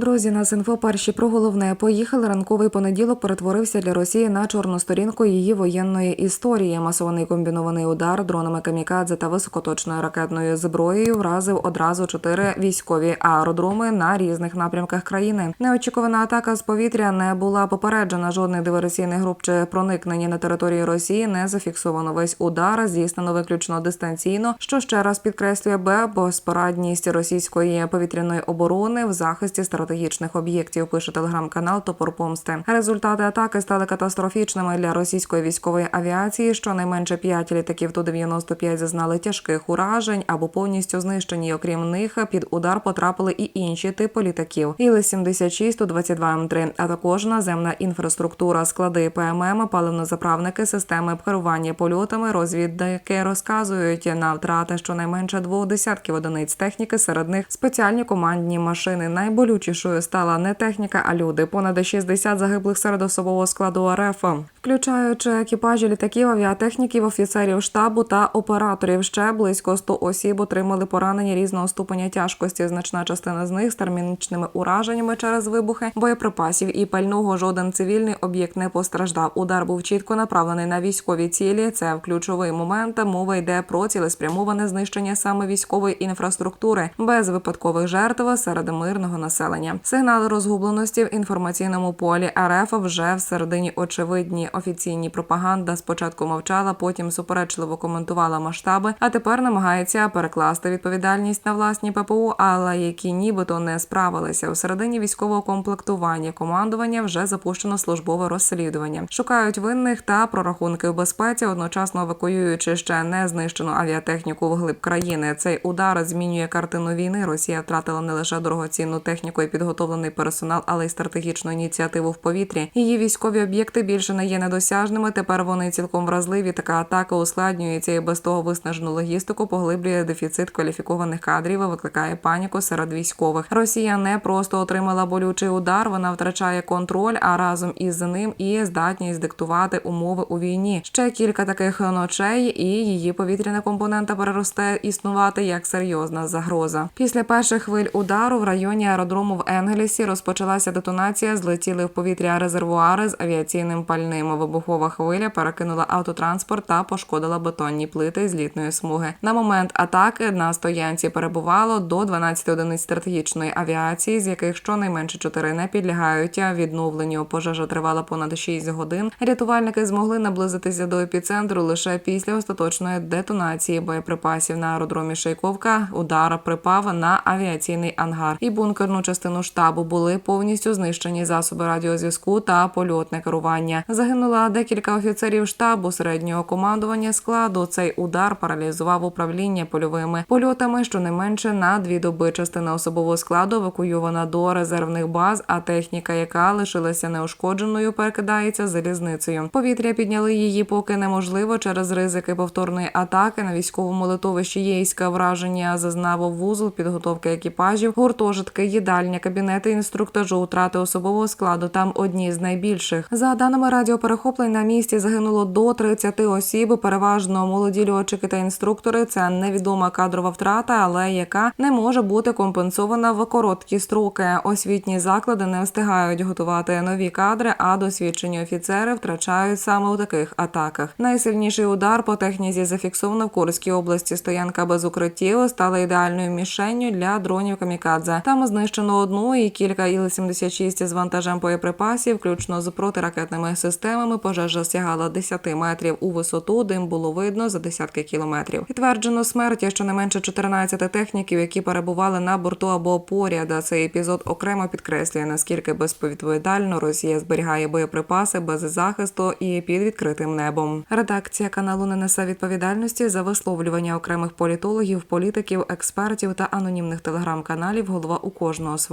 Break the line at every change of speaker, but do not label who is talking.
Друзі, на інфо перші про головне поїхали. Ранковий понеділок перетворився для Росії на чорну сторінку її воєнної історії. Масований комбінований удар дронами камікадзе та високоточною ракетною зброєю вразив одразу чотири військові аеродроми на різних напрямках країни. Неочікувана атака з повітря не була попереджена. Жодних диверсійних груп чи проникнення на територію Росії не зафіксовано. Весь удар здійснено виключно дистанційно, що ще раз підкреслює безпорадність російської повітряної оборони в захисті стратегічних об'єктів. Пише телеграм-канал Топор Помсти. Результати атаки стали катастрофічними для російської військової авіації. Щонайменше п'ять літаків ту 95 зазнали тяжких уражень або повністю знищені. Окрім них, під удар потрапили і інші типи літаків. Іли 76 ту 22 М3, а також наземна інфраструктура, склади ПММ, паливнозаправники, системи керування польотами. Розвідники розказують на втрати щонайменше двох десятків одиниць техніки. Серед них спеціальні командні машини. Найболючішою стала не техніка, а люди. Понад 60 загиблих серед особового складу РФ, включаючи екіпажі літаків, авіатехніків, офіцерів штабу та операторів. Ще близько 100 осіб отримали поранення різного ступеня тяжкості. Значна частина з них з термінічними ураженнями через вибухи боєприпасів і пального. Жоден цивільний об'єкт не постраждав. Удар був чітко направлений на військові цілі. Це в ключовий момент. Мова йде про цілеспрямоване знищення саме військової інфраструктури без випадкових жертв серед мирного населення. Сигнали розгубленості в інформаційному полі РФ вже всередині очевидні. Офіційні пропаганда спочатку мовчала, потім суперечливо коментувала масштаби, а тепер намагається перекласти відповідальність на власні ППУ, але які нібито не справилися. У середині військового комплектування командування вже запущено службове розслідування. Шукають винних та прорахунки в безпеці, одночасно евакуюючи ще не знищену авіатехніку вглиб країни. Цей удар змінює картину війни. Росія втратила не лише дорогоцінну техніку і підготовлений персонал, але й стратегічну ініціативу в повітрі. Її військові об'єкти більше не є недосяжними. Тепер вони цілком вразливі. Така атака ускладнюється і без того виснажену логістику, поглиблює дефіцит кваліфікованих кадрів, і викликає паніку серед військових. Росія не просто отримала болючий удар, вона втрачає контроль, а разом із ним і здатність диктувати умови у війні. Ще кілька таких ночей, і її повітряна компонента переросте існувати як серйозна загроза. Після перших хвиль удару в районі аеродрому в Енгелісі розпочалася детонація. Злетіли в повітря резервуари з авіаційним пальним. Вибухова хвиля перекинула автотранспорт та пошкодила бетонні плити з літної смуги. На момент атаки на стоянці перебувало до 12 одиниць стратегічної авіації, з яких щонайменше 4 не підлягають відновленню. Пожежа тривала понад 6 годин. Рятувальники змогли наблизитися до епіцентру лише після остаточної детонації боєприпасів на аеродромі Шейковка. Удар припав на авіаційний ангар і бункерну частину штабу були повністю знищені засоби радіозв'язку та польотне керування. Загинула декілька офіцерів штабу середнього командування складу. Цей удар паралізував управління польовими польотами. Щонайменше на дві доби частина особового складу евакуйована до резервних баз, а техніка, яка лишилася неушкодженою, перекидається залізницею. Повітря підняли її, поки неможливо через ризики повторної атаки на військовому литовищі Єйська враження зазнав вузол підготовки екіпажів, гуртожитки, їдальня, кабінети інструктажу, втрати особового складу. Там одні з найбільших. За даними радіоперехоплень, на місці загинуло до 30 осіб. Переважно молоді льотчики та інструктори. Це невідома кадрова втрата, але яка не може бути компенсована в короткі строки. Освітні заклади не встигають готувати нові кадри, а досвідчені офіцери втрачають саме у таких атаках. Найсильніший удар по техніці зафіксовано в Курській області. Стоянка без укриттів стала ідеальною мішенню для дронів камікадзе. Там знищено одну і кілька Іл-76 з вантажем боєприпасів, включно з протиракетними системами. Пожежа сягала 10 метрів у висоту. Дим було видно за десятки кілометрів. Підтверджено смерть щонайменше 14 техніків, які перебували на борту або поряд. Цей епізод окремо підкреслює наскільки безповідповідально Росія зберігає боєприпаси без захисту і під відкритим небом. Редакція каналу не несе відповідальності за висловлювання окремих політологів, політиків, експертів та анонімних телеграм-каналів. Голова у кожного